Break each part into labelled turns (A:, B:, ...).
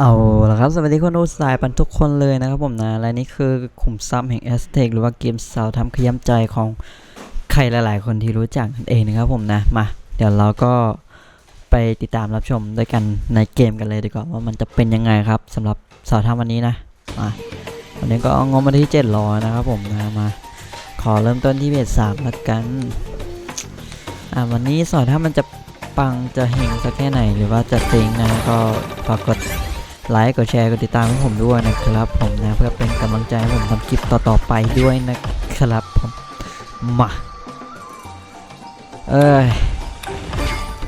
A: เอาละครับ สวัสดีคนดูสายปันทุกคนเลยนะครับผมนะ และนี่คือขุมทรัพย์แห่งแอสเทกหรือว่าเกมสาวทำขย้ำใจของใครหลายๆ คนที่รู้จักนั่นเองนะครับผมนะ มา เดี๋ยวเราก็ไปติดตามรับชมด้วยกันในเกมกันเลยดีกว่าว่ามันจะเป็นยังไงครับสำหรับสาวทำวันนี้นะ มาวันนี้ก็อางบมาที่700นะครับผมนะ มา ขอเริ่มต้นที่เบสสามละกัน อ่าวันนี้สอนถ้ามันจะปังจะเฮงสักแค่ไหนหรือว่าจะเจ๊งนะก็ฝากกด ไลค์กดแชร์กดติดตามให้ผมด้วยนะครับ ผมนะเพื่อเป็นกำลังใจให้ผมทำคลิปต่อๆไปด้วยนะครับผมมาเอ้ย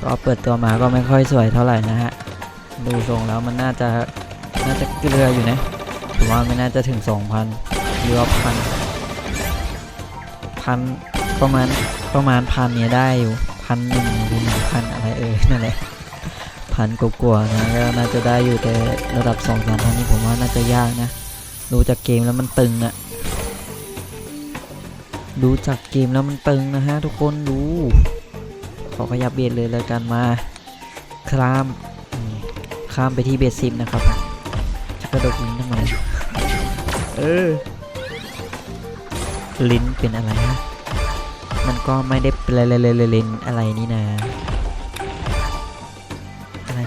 A: ก็เปิดตัวมาก็ไม่ค่อยสวยเท่าไหร่นะฮะดูทรงแล้วมันน่าจะน่าจะเกลืออยู่นะผมว่าไม่น่าจะถึง 2,000หรือว่าพันพันประมาณประมาณพันเนี้ยได้อยู่พันหนึ่งหรือหนึ่งพันอะไรเอ่ยนั่นแหละ พันกลัวาๆนะก็น่าจะได้อยู่แต่ระดับสองสามพันนี้ผมว่าน่าจะยากนะดูจากเกมแล้วมันตึงอะดูจากเกมแล้วมันตึงนะฮะทุกคนดูขอขยับเบียดเลยแล้วกันมาคลามข้ามไปที่เบสซิมนะครับจะกระโดกลิ้นทำไมเออลิ้นเป็นอะไรฮะมันก็ไม่ได้เป็นอะไรเลยเลนอะไรนี่นะ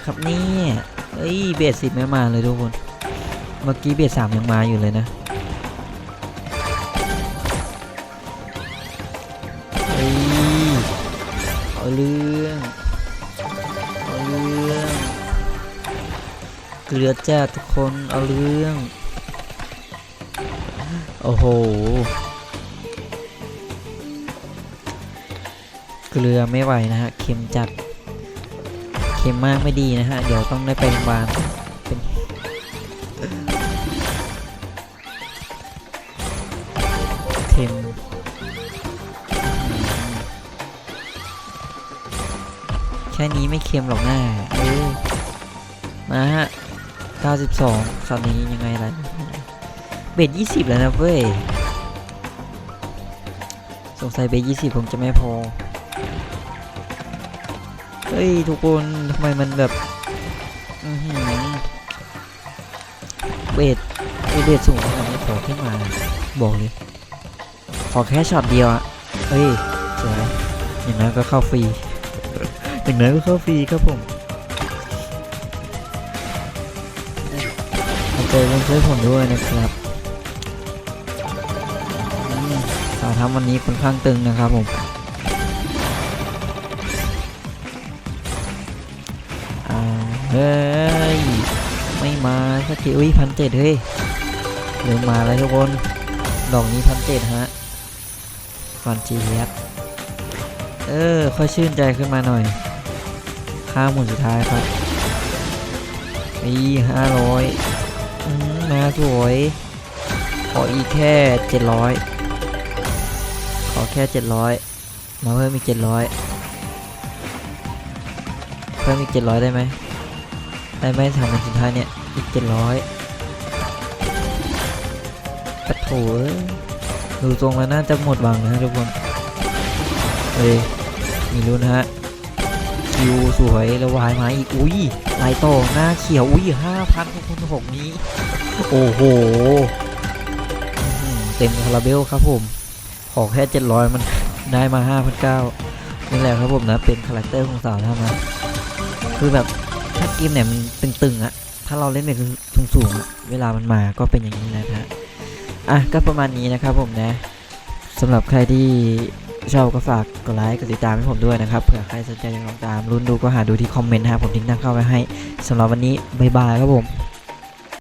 A: ครับเนี่ยเอ้ยเบสสิบไม่มาเลยทุกคน เมื่อกี้เบสสามยังมาอยู่เลยนะเฮ้ยเอาเรื่องเอาเรื่องเกลือจ้าทุกคนเอาเรื่องโอ้โหเกลือไม่ไหวนะฮะเค็มจัด ค็มมากไม่ดีนะฮะ เดี๋ยวต้องได้ไปโรงพยาบาลเป็นเค็มแค่นี้ไม่เค็มหรอกหน้าเออมาฮะ 92ตอนนี้ยังไงล่ะ เบ็ด20 แล้วนะเว้ย สงสัยเบ็ด20คงจะไม่พอ เฮ้ยทุกคนทำไมมันแบบอือเบสเอเบสสูงขนาดนี้ขอขึ้นมาบอกเลยขอแค่ช็อตเดียวอะเฮ้ยสวยอย่างนั้นก็เข้าฟรีอย่างนั้นก็เข้าฟรีครับผมเจอกันช่วยผมด้วยนะครับสาวทำวันนี้ค่อนข้างตึงนะครับผม เฮ้ย ไม่มาสักทีอุ้ยพันเจ็ดเฮ้ยเดี๋ยวมาแล้วทุกคน ดอกนี้พันเจ็ดฮะฟันจีเลียเออ ค่อยชื่นใจขึ้นมาหน่อยค่าหมุนสุดท้ายครับอีห้าร้อยมาสวย ขออีกแค่เจ็ดร้อยขอแค่เจ็ดร้อยมาเพิ่มอีกเจ็ดร้อยเพิ่มอีกเจ็ดร้อยได้ไหม ได้ไหมสามวันสุดท้ายเนี่ย อีกเจ็ดร้อยกระโถดูทรงแล้วน่าจะหมดหวังนะทุกคนเฮ้ยมีรู้นฮะ คิวสวยแล้ววายมาอีก อุ้ยลายโตอหน้าเขียว อุ้ยห้าพันทุกคนหกนี้ โอ้โห เต็มคาราเบลครับผม ขอแค่เจ็ดร้อยมันได้มาห้าพันเก้านี่แหละครับผมนะ เป็นคาแรคเตอร์ของสาวท่ามาคือแบบ ถ้าเกมเนี่ยมันตึงๆอะถ้าเราเล่นแบบสูงๆอะเวลามันมาก็เป็นอย่างนี้นะฮะ อะ ก็ประมาณนี้นะครับผมนะสำหรับใครที่ชอบก็ฝากกดไลค์กดติดตามให้ผมด้วยนะครับ เผื่อใครสนใจจะลองตามรุ่นดูก็หาดูที่คอมเมนต์นะครับผมทิ้งทางเข้าไว้ให้สำหรับวันนี้ บ๊ายบายครับผม